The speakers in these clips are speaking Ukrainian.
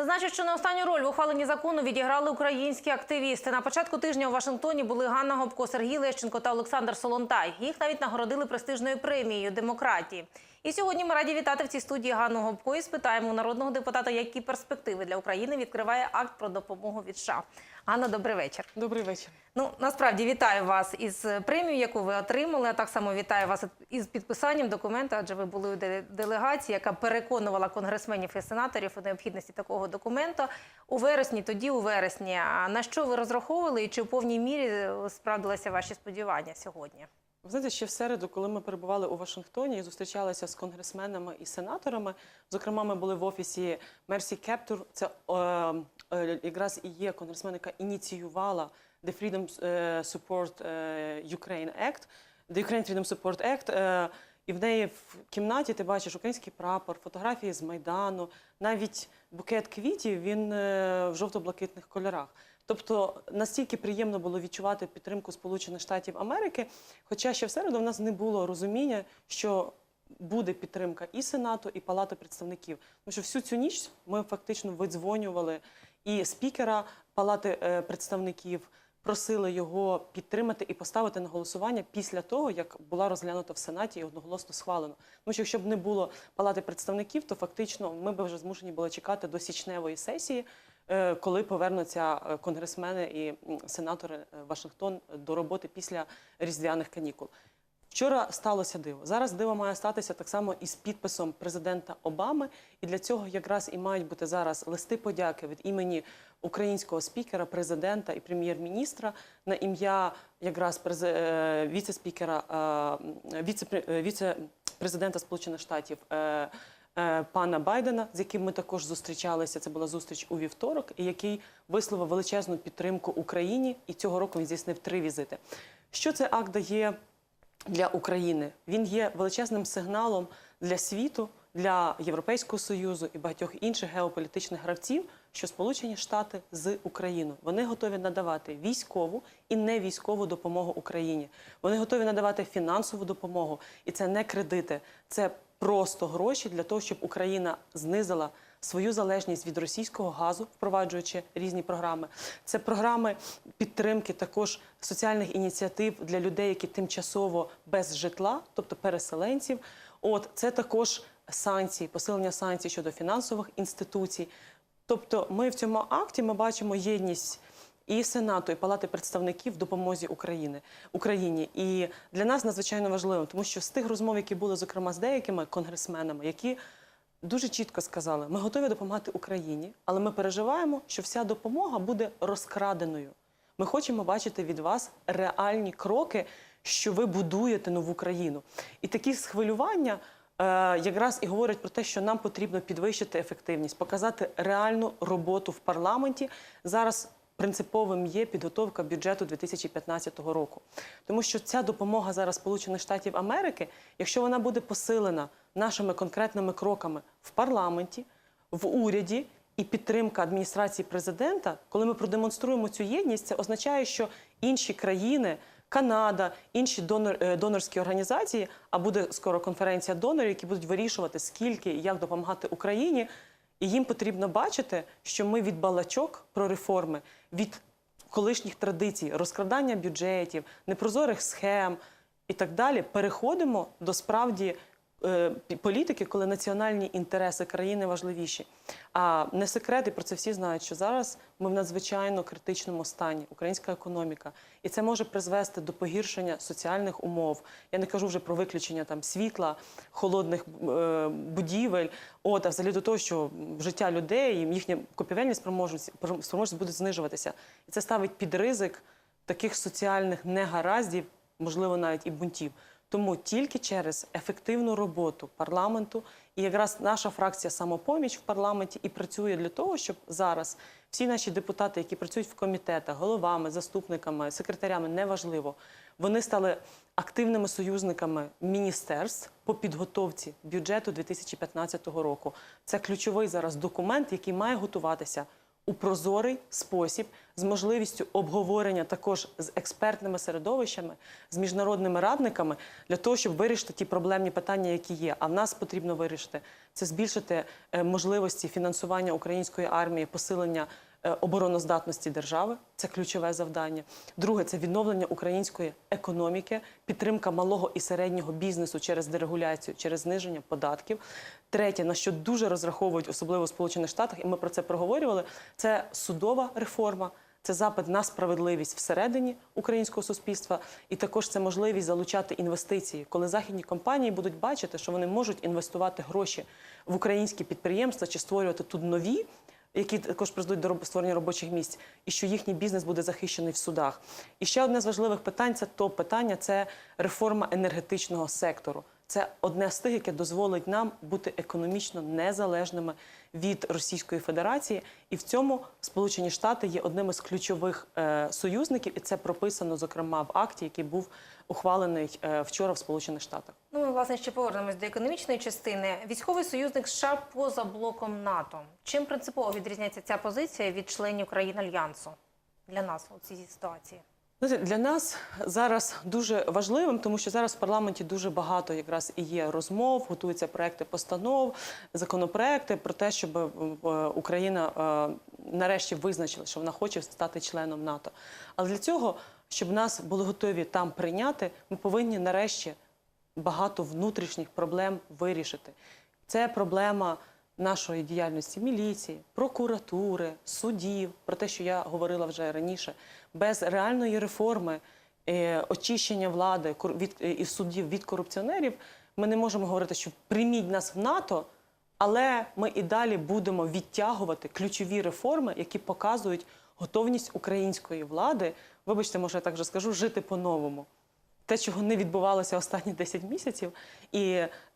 Зазначу, що не останню роль в ухваленні закону відіграли українські активісти. На початку тижня у Вашингтоні були Ганна Гопко, Сергій Лещенко та Олександр Солонтай. Їх навіть нагородили престижною премією демократії. І сьогодні ми раді вітати в цій студії Ганну Гопко і спитаємо у народного депутата, які перспективи для України відкриває акт про допомогу від США. Ганна, добрий вечір. Добрий вечір. Ну насправді вітаю вас із премією, яку ви отримали. А так само вітаю вас із підписанням документу, адже ви були у делегації, яка переконувала конгресменів і сенаторів у необхідності такого документу у вересні. Тоді у вересні. А на що ви розраховували і чи в повній мірі е, справдилися ваші сподівання сьогодні? Ви знаєте, ще в середу, коли ми перебували у Вашингтоні і зустрічалися з конгресменами і сенаторами. Зокрема, ми були в офісі Мерсі Кептур. Це е, е, якраз і є конгресмен, яка ініціювала The Freedom е, Support е, Ukraine Act, The Ukraine Freedom Support Act. Е, і в неї в кімнаті ти бачиш український прапор, фотографії з Майдану, навіть букет квітів він е, в жовто-блакитних кольорах. Тобто настільки приємно було відчувати підтримку Сполучених Штатів Америки, хоча ще в середу в нас не було розуміння, що буде підтримка і Сенату, і Палати представників. Тому що всю цю ніч ми фактично видзвонювали і спікера Палати е, представників. Просили його підтримати і поставити на голосування після того, як була розглянута в Сенаті і одноголосно схвалено. Тому що якщо б не було палати представників, то фактично ми б вже змушені були чекати до січневої сесії, коли повернуться е, конгресмени і сенатори е, Вашингтон до роботи після різдвяних канікул. Вчора сталося диво. Зараз диво має статися так само із підписом президента Обами. І для цього якраз і мають бути зараз листи подяки від імені українського спікера, президента і прем'єр-міністра на ім'я якраз е, віце-спікера, е, віце- е, Сполучених Штатів. Е, Пана Байдена, з яким ми також зустрічалися, це була зустріч у вівторок, і який висловив величезну підтримку Україні. І цього року він здійснив три візити. Що цей акт дає для України. Він є величезним сигналом для світу, для Європейського союзу і багатьох інших геополітичних гравців, що Сполучені Штати з Україною вони готові надавати військову і невійськову допомогу Україні. Вони готові надавати фінансову допомогу, і це не кредити, це просто гроші для того, щоб Україна знизила свою залежність від російського газу, впроваджуючи різні програми. Це програми підтримки також соціальних ініціатив для людей, які тимчасово без житла, тобто переселенців. От це також санкції, посилення санкцій щодо фінансових інституцій. Тобто, ми в цьому акті ми бачимо єдність. І Сенату, і Палати представників в допомозі України Україні. І для нас надзвичайно важливо, тому що з тих розмов, які були зокрема з деякими конгресменами, які дуже чітко сказали: ми готові допомагати Україні, але ми переживаємо, що вся допомога буде розкраденою. Ми хочемо бачити від вас реальні кроки, що ви будуєте нову країну. І такі схвилювання е, якраз і говорять про те, що нам потрібно підвищити ефективність, показати реальну роботу в парламенті. Зараз принциповим є підготовка бюджету 2015 року, тому що ця допомога зараз Сполучених Штатів Америки, якщо вона буде посилена нашими конкретними кроками в парламенті, в уряді і підтримка адміністрації президента, коли ми продемонструємо цю єдність, це означає, що інші країни. Канада, інші донор, е, донорські організації, а буде скоро конференція донорів, які будуть вирішувати, скільки і як допомагати Україні. І їм потрібно бачити, що ми від балачок про реформи, від колишніх традицій, розкрадання бюджетів, непрозорих схем і так далі, переходимо до справді політики, коли національні інтереси країни важливіші. А не секрет, і про це всі знають, що зараз ми в надзвичайно критичному стані, українська економіка, і це може призвести до погіршення соціальних умов. Я не кажу вже про виключення там світла, холодних е, будівель, от а взагалі до того, що життя людей і їхня купівельні спроможність спроможність будуть знижуватися, і це ставить під ризик таких соціальних негараздів, можливо, навіть і бунтів. Тому тільки через ефективну роботу парламенту, і якраз наша фракція самопоміч в парламенті і працює для того, щоб зараз всі наші депутати, які працюють в комітетах, головами, заступниками, секретарями, неважливо, вони стали активними союзниками міністерств по підготовці бюджету 2015 року. Це ключовий зараз документ, який має готуватися у прозорий спосіб з можливістю обговорення також з експертними середовищами, з міжнародними радниками для того, щоб вирішити ті проблемні питання, які є. А в нас потрібно вирішити це збільшити е, можливості фінансування української армії, посилення обороноздатності держави це ключове завдання. Друге це відновлення української економіки, підтримка малого і середнього бізнесу через дерегуляцію, через зниження податків. Третє, на що дуже розраховують, особливо в Сполучених Штатах, і ми про це проговорювали. Це судова реформа. Це запит на справедливість всередині українського суспільства, і також це можливість залучати інвестиції, коли західні компанії будуть бачити, що вони можуть інвестувати гроші в українські підприємства чи створювати тут нові, які також призведуть до створення робочих місць, і що їхній бізнес буде захищений в судах. І ще одне з важливих питань це топ питання це реформа енергетичного сектору. Це одне з тих, яке дозволить нам бути економічно незалежними від Російської Федерації, і в цьому Сполучені Штати є одним із ключових е, союзників, і це прописано зокрема в акті, який був ухвалений е, вчора в Сполучених Штатах. Ну, ми, власне, ще повернемось до економічної частини. Військовий союзник США поза блоком НАТО. Чим принципово відрізняється ця позиція від членів країн альянсу для нас у цій ситуації? Для нас зараз дуже важливим, тому що зараз в парламенті дуже багато якраз і є розмов, готуються проекти постанов, законопроекти про те, щоб е, Україна е, нарешті визначила, що вона хоче стати членом НАТО. Але для цього, щоб нас були готові там прийняти, ми повинні нарешті багато внутрішніх проблем вирішити. Це проблема нашої діяльності міліції, прокуратури, судів, про те, що я говорила вже раніше, без реальної реформи, е, очищення влади від, е, і суддів від корупціонерів, ми не можемо говорити, що прийміть нас в НАТО, але ми і далі будемо відтягувати ключові реформи, які показують готовність української влади, вибачте, може я так вже скажу, жити по-новому те, чого не відбувалося останні 10 місяців, і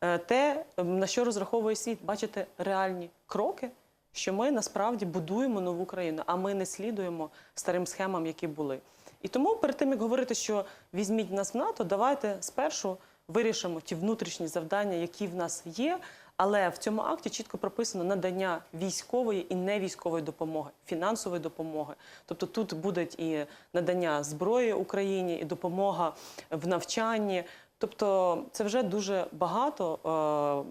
е, те, на що розраховує світ, бачите реальні кроки, що ми насправді будуємо нову країну, а ми не слідуємо старим схемам, які були. І тому перед тим як говорити, що візьміть нас в НАТО, давайте спершу вирішимо ті внутрішні завдання, які в нас є. Але в цьому акті чітко прописано надання військової і невійськової допомоги, фінансової допомоги. Тобто тут буде і надання зброї Україні, і допомога в навчанні. Тобто це вже дуже багато,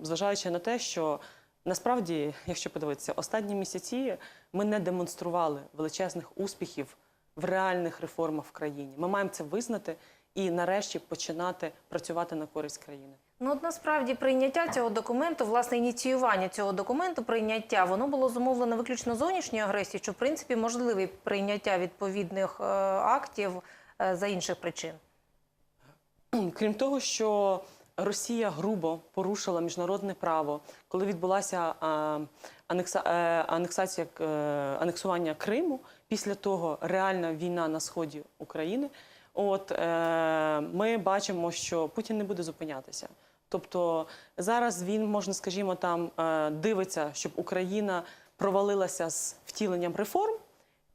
е, зважаючи на те, що насправді, якщо подивитися, останні місяці ми не демонстрували величезних успіхів в реальних реформах в країні. Ми маємо це визнати і нарешті починати працювати на користь країни. Ну, от насправді прийняття цього документу, власне, ініціювання цього документу, прийняття, воно було зумовлено виключно зовнішньою агресією, що в принципі можливі прийняття відповідних е, актів е, за інших причин. Крім того, що Росія грубо порушила міжнародне право, коли відбулася а, анекса, е, анексація е, анексування Криму, після того реальна війна на сході України. От е, ми бачимо, що Путін не буде зупинятися. Тобто зараз він можна, скажімо, там е, дивиться, щоб Україна провалилася з втіленням реформ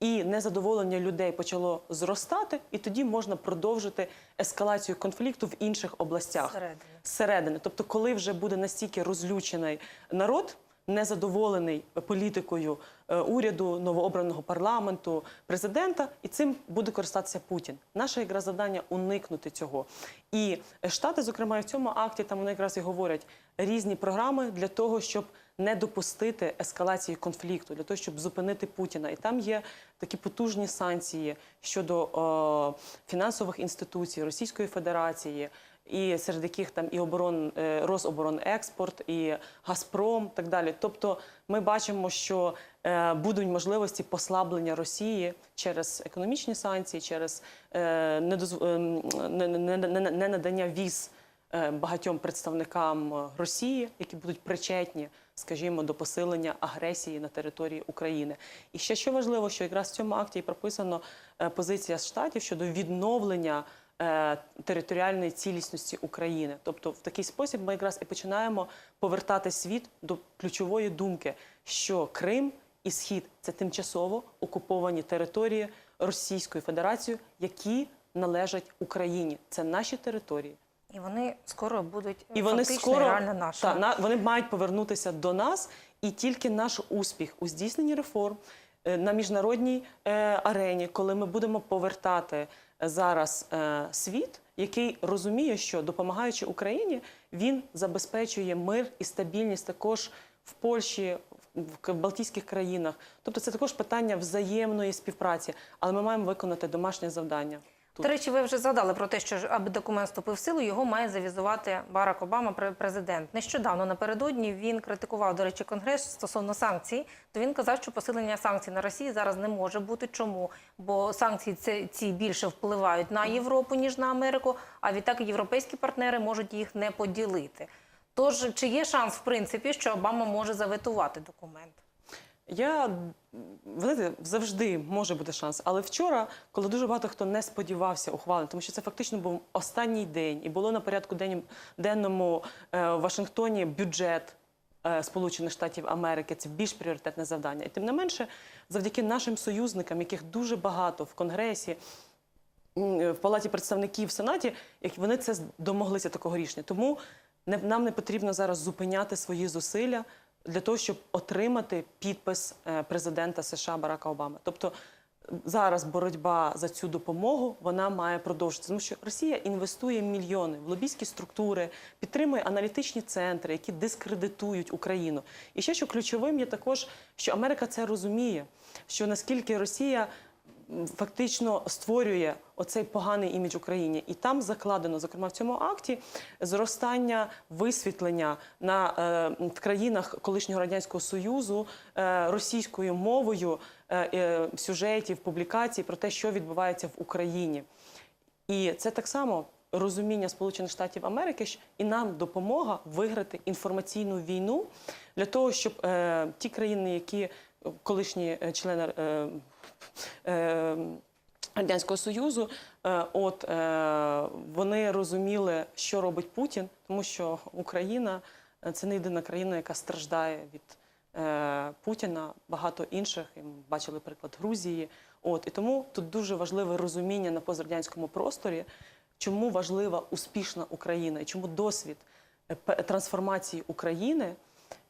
і незадоволення людей почало зростати, і тоді можна продовжити ескалацію конфлікту в інших областях Зсередини. зсередини. Тобто, коли вже буде настільки розлючений народ, незадоволений політикою е, уряду, новообраного парламенту, президента, і цим буде користатися Путін. Наше якраз завдання уникнути цього. І штати, зокрема, в цьому акті там вони якраз і говорять різні програми для того, щоб не допустити ескалації конфлікту, для того, щоб зупинити Путіна. І там є такі потужні санкції щодо е, фінансових інституцій Російської Федерації, і серед яких там і оборон е, Рособоронекспорт, і Газпром, так далі. Тобто, ми бачимо, що е, будуть можливості послаблення Росії через економічні санкції, через е, ненадання віз е, багатьом представникам Росії, які будуть причетні, скажімо, до посилення агресії на території України. І ще що важливо, що якраз в цьому акті і прописано позиція штатів щодо відновлення територіальної цілісності України. Тобто, в такий спосіб ми якраз і починаємо повертати світ до ключової думки, що Крим і Схід це тимчасово окуповані території Російською Федерацією, які належать Україні. Це наші території. І вони скоро будуть І вони фактично скоро реально нашими. та, на, вони мають повернутися до нас, і тільки наш успіх у здійсненні реформ, е, на міжнародній е, арені, коли ми будемо повертати зараз е, світ, який розуміє, що допомагаючи Україні, він забезпечує мир і стабільність також в Польщі, в Балтійських країнах. Тобто це також питання взаємної співпраці, але ми маємо виконати домашнє завдання. До речі, ви вже згадали про те, що аби документ вступив в силу, його має завізувати Барак Обама, пре- президент. Нещодавно напередодні він критикував, до речі, конгрес стосовно санкцій. То він казав, що посилення санкцій на Росії зараз не може бути. Чому? Бо санкції ці, ці більше впливають на Європу ніж на Америку. А відтак європейські партнери можуть їх не поділити. Тож чи є шанс, в принципі, що Обама може заветувати документ? Я знаєте, завжди може бути шанс. Але вчора, коли дуже багато хто не сподівався ухвалення, тому що це фактично був останній день, і було на порядку денному е, в Вашингтоні бюджет е, Сполучених Штатів Америки. Це більш пріоритетне завдання. І тим не менше, завдяки нашим союзникам, яких дуже багато в Конгресі. В палаті представників в Сенаті, вони це домоглися такого рішення. Тому нам не потрібно зараз зупиняти свої зусилля для того, щоб отримати підпис е, президента США Барака Обами. Тобто зараз боротьба за цю допомогу вона має продовжитися, тому що Росія інвестує мільйони в лобійські структури, підтримує аналітичні центри, які дискредитують Україну. І ще що ключовим є також, що Америка це розуміє, що наскільки Росія фактично створює оцей поганий імідж Україні, і там закладено, зокрема в цьому акті, зростання висвітлення на е, в країнах колишнього радянського союзу е, російською мовою е, е, сюжетів, публікацій про те, що відбувається в Україні. І це так само розуміння Сполучених Штатів Америки, і нам допомога виграти інформаційну війну для того, щоб е, ті країни, які колишні е, члени е, Радянського Союзу, е, от е, вони розуміли, що робить Путін, тому що Україна е, це не єдина країна, яка страждає від е, Путіна, багато інших. І ми бачили приклад Грузії. От і тому тут дуже важливе розуміння на пострадянському просторі, чому важлива успішна Україна і чому досвід е, трансформації України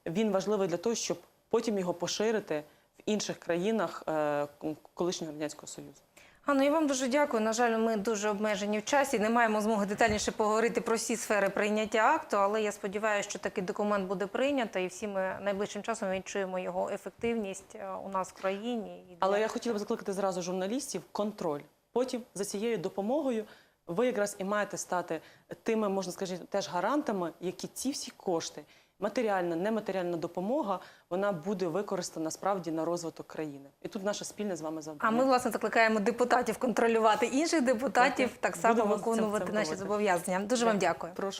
він важливий для того, щоб потім його поширити в інших країнах е, колишнього радянського союзу. Анно, я вам дуже дякую. На жаль, ми дуже обмежені в часі. Не маємо змоги детальніше поговорити про всі сфери прийняття акту, але я сподіваюся, що такий документ буде прийнято, і всі ми найближчим часом відчуємо його ефективність е, у нас в країні. Але я хотіла б закликати зразу журналістів контроль. Потім за цією допомогою ви якраз і маєте стати тими, можна сказати, теж гарантами, які ці всі кошти, матеріальна, нематеріальна допомога, вона буде використана справді на розвиток країни. І тут наше спільне з вами завдання. А ми власне закликаємо депутатів контролювати інших депутатів, Так, так само будемо з цим- виконувати цим наші зобов'язання. Дуже вам дякую. Прошу.